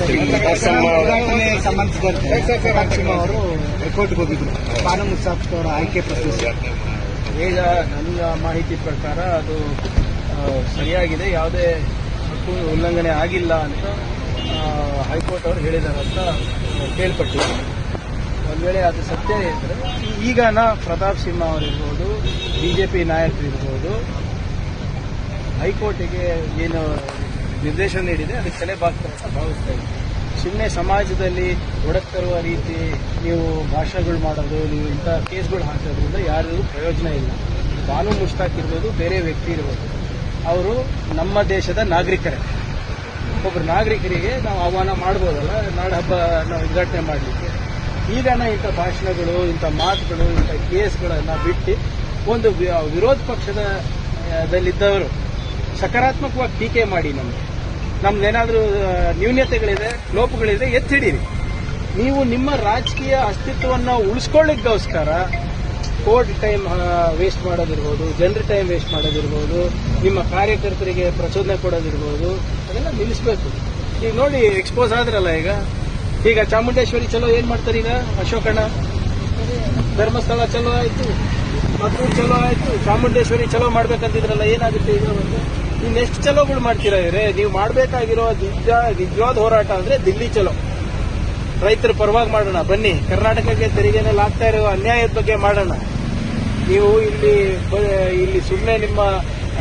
ಉದ್ಘಾಟನೆ ಸಂಬಂಧಿಸಿದಂತೆ ಅವರು ಹೈಕೋರ್ಟ್ಗೆ ಹೋಗಿದ್ರು ಅವರ ಆಯ್ಕೆ ಪ್ರಶ್ನಿಸಿ ಈಗ ನನ್ನ ಮಾಹಿತಿ ಪ್ರಕಾರ ಅದು ಸರಿಯಾಗಿದೆ ಯಾವುದೇ ಹಕ್ಕು ಉಲ್ಲಂಘನೆ ಆಗಿಲ್ಲ ಅಂತ ಹೈಕೋರ್ಟ್ ಅವರು ಹೇಳಿದ್ದಾರೆ ಅಂತ ಕೇಳ್ಪಟ್ಟಿದ್ದೀನಿ ಒಂದು ವೇಳೆ ಅದು ಸತ್ಯ ಇದ್ದರೆ ಈಗ ನಾ ಪ್ರತಾಪ್ ಸಿಂಹ ಅವರಿರ್ಬೋದು ಬಿ ಜೆ ಪಿ ಹೈಕೋರ್ಟಿಗೆ ಏನು ನಿರ್ದೇಶನ ನೀಡಿದೆ, ಅದಕ್ಕೆ ತಲೆ ಬಾಗ್ತಾರೆ ಅಂತ ಭಾವಿಸ್ತಾ ಸುಮ್ಮನೆ ಸಮಾಜದಲ್ಲಿ ಒಡಕ್ ತರುವ ರೀತಿ ನೀವು ಭಾಷಣಗಳು ಮಾಡೋದು, ನೀವು ಇಂಥ ಕೇಸ್ಗಳು ಹಾಕೋದ್ರಿಂದ ಯಾರಿಗೂ ಪ್ರಯೋಜನ ಇಲ್ಲ. ಬಾನು ಮುಷ್ತಾಕ್ ಇರ್ಬೋದು, ಬೇರೆ ವ್ಯಕ್ತಿ ಇರ್ಬೋದು. ಅವರು ನಮ್ಮ ದೇಶದ ನಾಗರಿಕರೇ. ಒಬ್ಬರು ನಾಗರಿಕರಿಗೆ ನಾವು ಆಹ್ವಾನ ಮಾಡ್ಬೋದಲ್ಲ, ನಾಡ ಹಬ್ಬ ನಾವು ಉದ್ಘಾಟನೆ ಮಾಡಲಿಕ್ಕೆ. ಈಗ ನಾ ಇಂಥ ಭಾಷಣಗಳು, ಇಂಥ ಮಾತುಗಳು, ಇಂಥ ಕೇಸ್ಗಳನ್ನು ಬಿಟ್ಟು ಒಂದು ವಿರೋಧ ಪಕ್ಷದ ದಲ್ಲಿದ್ದವರು ಸಕಾರಾತ್ಮಕವಾಗಿ ಟೀಕೆ ಮಾಡಿ ನಮಗೆ. ನಮ್ದೇನಾದ್ರೂ ನ್ಯೂನ್ಯತೆಗಳಿದೆ ಲೋಪಗಳಿದೆ, ಎತ್ತಿಡೀರಿ. ನೀವು ನಿಮ್ಮ ರಾಜಕೀಯ ಅಸ್ತಿತ್ವವನ್ನು ಉಳಿಸ್ಕೊಳ್ಳಿಕ್ಕೋಸ್ಕರ ಕೋರ್ಟ್ ಟೈಮ್ ವೇಸ್ಟ್ ಮಾಡೋದಿರ್ಬೋದು, ಜನರ ಟೈಮ್ ವೇಸ್ಟ್ ಮಾಡೋದಿರ್ಬೋದು, ನಿಮ್ಮ ಕಾರ್ಯಕರ್ತರಿಗೆ ಪ್ರಚೋದನೆ ಕೊಡೋದಿರ್ಬೋದು, ಅದೆಲ್ಲ ನಿಲ್ಲಿಸಬೇಕು. ಈಗ ನೋಡಿ ಎಕ್ಸ್ಪೋಸ್ ಆದ್ರಲ್ಲ ಈಗ. ಈಗ ಚಾಮುಂಡೇಶ್ವರಿ ಚಲೋ ಏನ್ ಮಾಡ್ತಾರೆ ಈಗ? ಅಶೋಕಣ್ಣ ಧರ್ಮಸ್ಥಳ ಚಲೋ ಆಯ್ತು ಮದ್ದೂರು ಚಲೋ ಆಯ್ತು, ಚಾಮುಂಡೇಶ್ವರಿ ಚಲೋ ಮಾಡ್ಬೇಕಂತಿದ್ರಲ್ಲ, ಏನಾಗುತ್ತೆ ಈಗ ಒಂದು? ಇನ್ನೆಷ್ಟು ಚಲೋಗಳು ಮಾಡ್ತೀರಾ ಇವ್ರೆ? ನೀವು ಮಾಡಬೇಕಾಗಿರೋ ನಿಜ ನಿಜವಾದ ಹೋರಾಟ ಅಂದ್ರೆ ದಿಲ್ಲಿ ಚಲೋ. ರೈತರ ಪರವಾಗಿ ಮಾಡೋಣ. ಬನ್ನಿ, ಕರ್ನಾಟಕಕ್ಕೆ ತೆರಿಗೆನಲ್ಲಿ ಆಗ್ತಾ ಇರೋ ಅನ್ಯಾಯದ ಬಗ್ಗೆ ಮಾಡೋಣ. ನೀವು ಇಲ್ಲಿ ಇಲ್ಲಿ ಸುಮ್ಮನೆ ನಿಮ್ಮ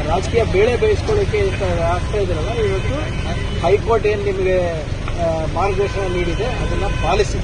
ರಾಜಕೀಯ ಬೇಳೆ ಬೇಯಿಸ್ಕೊಳ್ಳೋಕೆ ಆಗ್ತಾ ಇದ್ರಲ್ಲ, ಇವತ್ತು ಹೈಕೋರ್ಟ್ ಏನು ನಿಮಗೆ ಮಾರ್ಗದರ್ಶನ ನೀಡಿದೆ, ಅದನ್ನ ಪಾಲಿಸಿ.